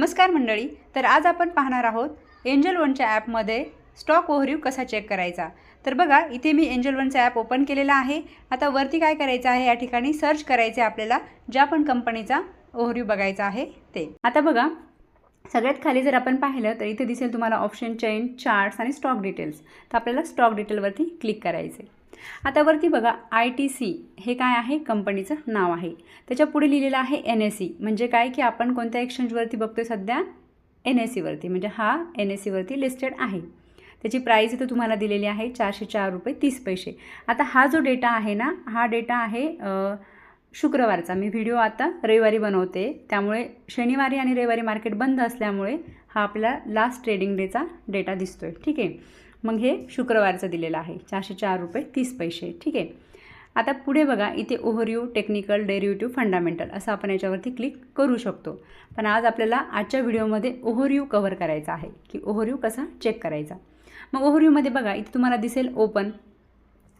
नमस्कार मंडळी तर आज आपण पाहणार आहोत एंजल वनच्या ॲपमध्ये स्टॉक ओव्हरव्ह्यू कसा चेक करायचा. तर बघा इथे मी एंजल वनचं ॲप ओपन केलेलं आहे. आता वरती काय करायचं आहे या ठिकाणी सर्च करायचे आपल्याला ज्या पण कंपनीचा ओव्हरव्ह्यू बघायचा आहे ते. आता बघा सगळ्यात खाली जर आपण पाहिलं तर इथे दिसेल तुम्हाला ऑप्शन चेन चार्ट्स आणि स्टॉक डिटेल्स. तर आपल्याला स्टॉक डिटेलवरती क्लिक करायचे आता वरती बघा आय टी सी हे काय आहे? कंपनीचं नाव आहे. त्याच्या पुढे लिहिलेलं आहे एन एस सी म्हणजे काय? की आपण कोणत्या एक्सचेंजवरती बघतोय सध्या? एन एस सीवरती म्हणजे हा एन एस सीवरती लिस्टेड आहे. त्याची प्राईस इथं तुम्हाला दिलेली आहे चारशे चार रुपये तीस पैसे. आता हा जो डेटा आहे ना हा डेटा आहे शुक्रवारचा. मी व्हिडिओ आता रविवारी बनवते. त्यामुळे शनिवारी आणि रविवारी मार्केट बंद असल्यामुळे हा आपला लास्ट ट्रेडिंग डेचा डेटा दिसतो आहे ठीक आहे? मग हे शुक्रवारचं दिलेलं आहे. चारशे चार रुपये तीस पैसे. ठीक आहे? आता पुढे बघा इथे ओव्हरव्यू टेक्निकल डेरिव्हेटिव्ह फंडामेंटल असं आपण याच्यावरती क्लिक करू शकतो. पण आज आपल्याला आजच्या व्हिडिओमध्ये ओव्हरव्यू कव्हर करायचा आहे. की ओव्हरव्यू कसा चेक करायचा? मग ओव्हरव्यूमध्ये बघा इथे तुम्हाला दिसेल ओपन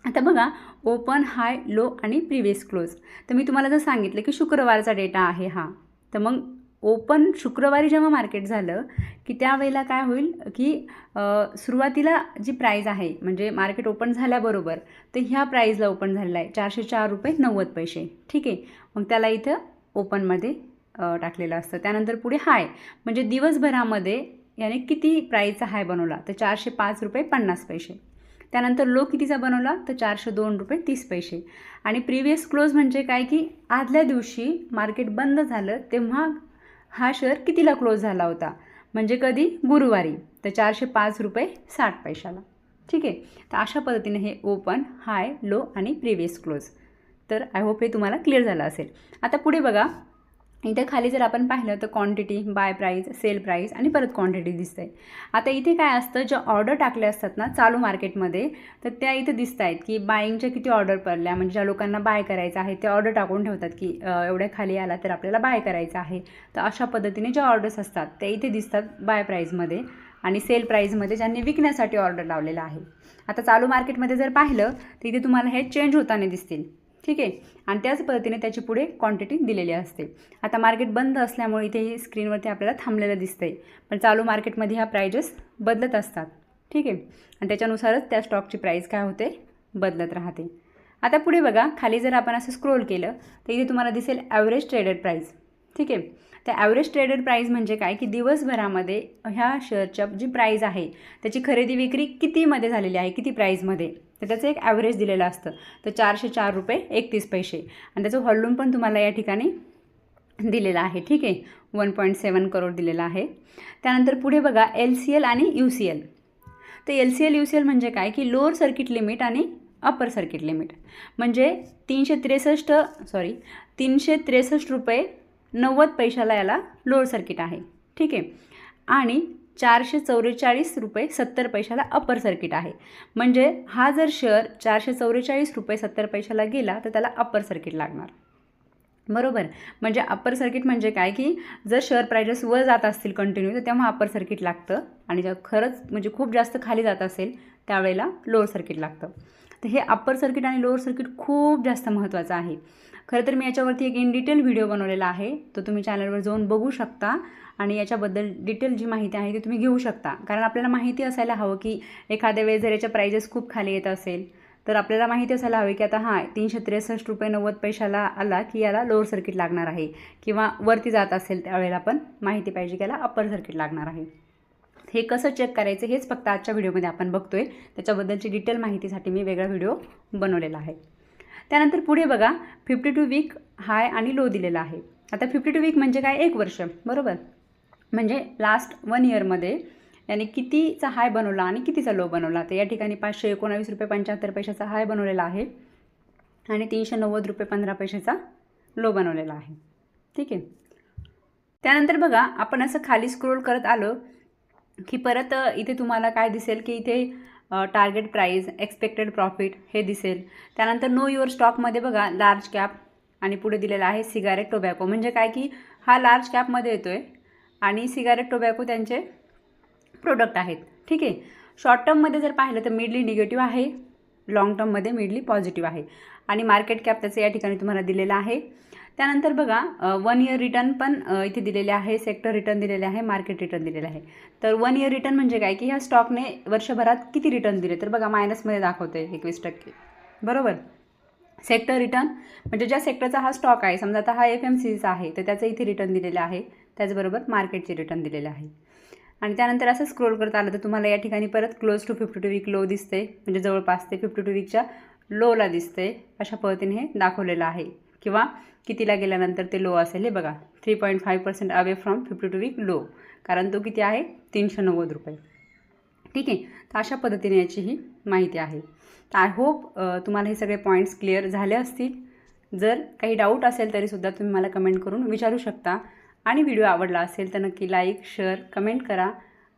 आता बघा ओपन हाय लो आणि प्रिव्हियस क्लोज तर मी तुम्हाला जर सांगितलं की शुक्रवारचा डेटा आहे हा तर मग ओपन शुक्रवारी जेव्हा मार्केट झालं की त्यावेळेला काय होईल की सुरुवातीला जी प्राईज आहे म्हणजे मार्केट ओपन झाल्याबरोबर तर ह्या प्राईजला ओपन झालेला आहे चारशे चार रुपये नव्वद पैसे. ठीक आहे? मग त्याला इथं ओपनमध्ये टाकलेलं असतं. त्यानंतर पुढे हाय म्हणजे दिवसभरामध्ये याने किती प्राईजचा हाय बनवला तर चारशे पाच रुपये पन्नास पैसे. त्यानंतर लो कितीचा बनवला तर चारशे दोन रुपये तीस पैसे. आणि प्रिव्हियस क्लोज म्हणजे काय की आदल्या दिवशी मार्केट बंद झालं तेव्हा हा शेअर कितीला क्लोज झाला होता? म्हणजे कधी? गुरुवारी. तर चारशे पाच रुपये साठ पैशाला. ठीक आहे? तर अशा पद्धतीने हे ओपन हाय लो आणि प्रिव्हियस क्लोज तर आय होप हे तुम्हाला क्लिअर झालं असेल. आता पुढे बघा. इथे खाली जर आपण पाहिलं तर quantity buy price sell price आणि परत क्वांटिटी दिसते आता इथे काय असतं ज्या ऑर्डर टाकल्या असतात ना चालू मार्केटमध्ये तर त्या इथे दिसत आहेत की बाईंगच्या किती ऑर्डर पडल्या. म्हणजे ज्या लोकांना बाय करायचं आहे ते ऑर्डर टाकून ठेवतात की एवढ्या खाली आला तर आपल्याला बाय करायचं आहे. तर अशा पद्धतीने ज्या ऑर्डर्स असतात त्या इथे दिसतात बाय प्राईजमध्ये आणि सेल प्राईजमध्ये ज्यांनी विकण्यासाठी ऑर्डर लावलेला आहे. आता चालू मार्केटमध्ये जर पाहिलं तर इथे तुम्हाला हे चेंज होताना दिसतील. ठीक आहे? आणि त्याच पद्धतीने त्याची पुढे क्वांटिटी दिलेली असते. आता मार्केट बंद असल्यामुळे इथे ही स्क्रीनवरती आपल्याला थांबलेलं दिसतंय. पण चालू मार्केटमध्ये ह्या प्राइजेस बदलत असतात. ठीक आहे? आणि त्याच्यानुसारच त्या स्टॉकची प्राईस काय होते? बदलत राहते. आता पुढे बघा खाली जर आपण असं स्क्रोल केलं तर इथे तुम्हाला दिसेल ॲव्हरेज ट्रेडेड प्राईस ठीक आहे. तर ॲव्हरेज ट्रेडेड प्राईज म्हणजे काय? की दिवसभरामध्ये ह्या शेअरच्या जी प्राईज आहे त्याची खरेदी विक्री कितीमध्ये झालेली आहे? किती प्राईजमध्ये तर त्याचं एक ॲव्हरेज दिलेलं असतं. तर चारशे चार रुपये एकतीस पैसे. आणि त्याचं व्हॉल्यूम पण तुम्हाला या ठिकाणी दिलेलं आहे. ठीक आहे. वन पॉईंट सेवन करोड दिलेलं आहे. त्यानंतर पुढे बघा एल सी एल आणि यू सी एल तर L C L U C L म्हणजे काय? की लोअर सर्किट लिमिट आणि अपर सर्किट लिमिट म्हणजे तीनशे त्रेसष्ट सॉरी तीनशे त्रेसष्ट रुपये नव्वद पैशाला याला लोअर सर्किट आहे. ठीक आहे? आणि चारशे चौवेचाळीस रुपये सत्तर पैशाला अपर सर्किट आहे. म्हणजे हा जर शेअर चारशे चौवेचाळीस रुपये सत्तर पैशाला गेला तर त्याला अपर सर्किट लागणार. बरोबर? म्हणजे अप्पर सर्किट म्हणजे काय? की जर शेअर प्रायजेस वर जात असतील कंटिन्यू तर तेव्हा अप्पर सर्किट लागतं. आणि जर खरंच म्हणजे खूप जास्त खाली जात असेल त्यावेळेला लोअर सर्किट लागतं. तर हे अप्पर सर्किट आणि लोअर सर्किट खूप जास्त महत्त्वाचं आहे. खरं तर मी याच्यावरती एक इन डिटेल व्हिडिओ बनवलेला आहे. तो तुम्ही चॅनलवर जाऊन बघू शकता आणि याच्याबद्दल डिटेल जी माहिती आहे ती तुम्ही घेऊ शकता. कारण आपल्याला माहिती असायला हवं की एखाद्या वेळेस जर याच्या प्राइजेस खूप खाली येत असेल तर आपल्याला माहिती असायला हवी की आता हां तीनशे त्रेसष्ट रुपये नव्वद पैशाला आला की याला लोअर सर्किट लागणार आहे किंवा वरती जात असेल त्यावेळेला पण माहिती पाहिजे की याला अप्पर सर्किट लागणार आहे. हे कसं चेक करायचं हेच फक्त आजच्या व्हिडिओमध्ये आपण बघतोय. त्याच्याबद्दलची डिटेल माहितीसाठी मी वेगळा व्हिडिओ बनवलेला आहे. त्यानंतर पुढे बघा फिफ्टी टू वीक हाय आणि लो दिलेला आहे. आता फिफ्टी टू वीक म्हणजे काय? एक वर्ष. बरोबर? म्हणजे लास्ट वन इयरमध्ये याने कितीचा हाय बनवला आणि कितीचा लो बनवला? तर या ठिकाणी पाचशे एकोणावीस रुपये पंच्याहत्तर पैशाचा हाय बनवलेला आहे. आणि तीनशे नव्वद रुपये पंधरा पैशाचा लो बनवलेला आहे. ठीक आहे? त्यानंतर बघा आपण असं खाली स्क्रोल करत आलो. की परत इथे तुम्हाला काय दिसेल की इथे टार्गेट प्राईज एक्सपेक्टेड प्रॉफिट हे दिसेल. त्यानंतर नो युअर स्टॉकमध्ये बघा लार्ज कॅप आणि पुढे दिलेला आहे सिगारेट टोबॅको म्हणजे काय की हा लार्ज कॅपमध्ये येतो आहे आणि सिगारेट टोबॅको त्यांचे प्रोडक्ट आहेत. ठीक आहे? शॉर्ट टर्ममध्ये जर पाहिलं तर मिडली निगेटिव्ह आहे. लाँग टर्ममध्ये मिडली पॉझिटिव्ह आहे. आणि मार्केट कॅप त्याचं या ठिकाणी तुम्हाला दिलेलं आहे. त्यानंतर बघा वन इयर रिटर्न पण इथे दिलेले आहे. सेक्टर रिटर्न दिलेले आहे मार्केट रिटर्न दिलेले आहे. तर वन इयर रिटर्न म्हणजे काय? की ह्या स्टॉकने वर्षभरात किती रिटर्न दिले? तर बघा मायनसमध्ये दाखवते एकवीस टक्के. बरोबर? सेक्टर रिटर्न म्हणजे ज्या सेक्टरचा हा स्टॉक आहे समजा आता हा एफ एम सीचा आहे तर त्याचं इथे रिटर्न दिलेलं आहे. त्याचबरोबर मार्केटचे रिटर्न दिलेले आहे. आणि त्यानंतर असं स्क्रोल करत आलं तर तुम्हाला या ठिकाणी परत close to fifty two week low दिसते म्हणजे जवळपास ते फिफ्टी टू वीकच्या लोला दिसते अशा पद्धतीने हे दाखवलेलं आहे. किंवा कितीला गेल्यानंतर ते लो असेल हे बघा. Three point five percent away from fifty two week low कारण तो किती आहे? तीनशे नव्वद रुपये. ठीक आहे? तर अशा पद्धतीने याची ही माहिती आहे. तर आय होप तुम्हाला हे सगळे पॉईंट्स क्लिअर झाले असतील. जर काही डाऊट असेल तरीसुद्धा तुम्ही मला कमेंट करून विचारू शकता. आणि व्हिडिओ आवडला असेल तर नक्की लाईक शेअर कमेंट करा.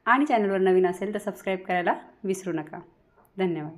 आणि चॅनलवर नवीन असेल तर सबस्क्राईब करायला विसरू नका. धन्यवाद.